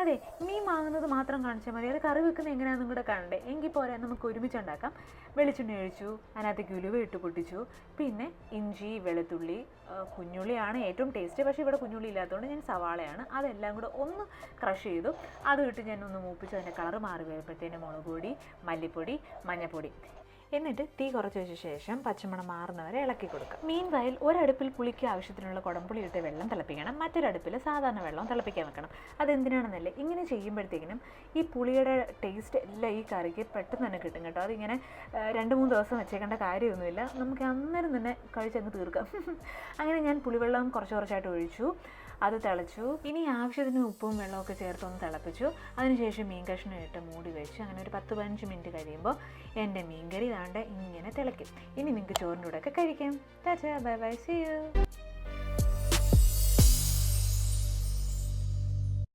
അതെ മീൻ വാങ്ങുന്നത് മാത്രം കാണിച്ചാൽ മതി. അത് കറി വെക്കുന്നത് എങ്ങനെയാണെന്നും കൂടെ കാണണ്ടേ എങ്കിൽ പോരാ നമുക്ക് ഒരുമിച്ച് ഉണ്ടാക്കാം. വെളിച്ചെണ്ണ ഒഴിച്ചു അതിനകത്തേക്ക് ഉലുവ ഇട്ട് പൊട്ടിച്ചു. പിന്നെ ഇഞ്ചി വെളുത്തുള്ളി കുഞ്ഞുള്ളിയാണ് ഏറ്റവും ടേസ്റ്റ് പക്ഷേ ഇവിടെ കുഞ്ഞുള്ളി ഇല്ലാത്തതുകൊണ്ട് ഞാൻ സവാളയാണ്. അതെല്ലാം കൂടെ ഒന്ന് ക്രഷ് ചെയ്തു. അത് ഇട്ട് ഞാൻ ഒന്ന് മൂപ്പിച്ചു. അതിന്റെ കളർ മാറി വരുമ്പോഴത്തേന് മുളക് പൊടി മല്ലിപ്പൊടി മഞ്ഞൾപ്പൊടി. എന്നിട്ട് തീ കുറച്ച് വെച്ച ശേഷം പച്ചമണം മാറുന്നവരെ ഇളക്കി കൊടുക്കുക. മീൻ വയൽ ഒരടുപ്പിൽ പുളിക്ക് ആവശ്യത്തിനുള്ള കുടംപുളി ഇട്ട് വെള്ളം തിളപ്പിക്കണം. മറ്റൊരടുപ്പിൽ സാധാരണ വെള്ളം തിളപ്പിക്കാൻ വെക്കണം. അതെന്തിനാണെന്നല്ലേ? ഇങ്ങനെ ചെയ്യുമ്പോഴത്തേക്കിനും ഈ പുളിയുടെ ടേസ്റ്റ് എല്ലാം ഈ കറിക്ക് പെട്ടെന്ന് തന്നെ കിട്ടും കേട്ടോ. അതിങ്ങനെ രണ്ട് മൂന്ന് ദിവസം വെച്ചേക്കേണ്ട കാര്യമൊന്നുമില്ല. നമുക്ക് അന്നേരം തന്നെ കഴിച്ചങ്ങ് തീർക്കാം. അങ്ങനെ ഞാൻ പുളിവെള്ളം കുറച്ച് കുറച്ചായിട്ട് ഒഴിച്ചു. അത് തിളച്ചു. ഇനി ആവശ്യത്തിന് ഉപ്പും വെള്ളമൊക്കെ ചേർത്ത് ഒന്ന് തിളപ്പിച്ചു. അതിനുശേഷം മീൻ കഷ്ണം ഇട്ട് മൂടി വെച്ച് അങ്ങനെ ഒരു പത്ത് പതിനഞ്ച് മിനിറ്റ് കഴിയുമ്പോൾ എന്റെ മീൻകറി താണ്ട് ഇങ്ങനെ തിളയ്ക്കും. ഇനി നിങ്ങൾക്ക് ചോറിന്റെ കൂടെ ഒക്കെ കഴിക്കാം. Tata bye bye see you.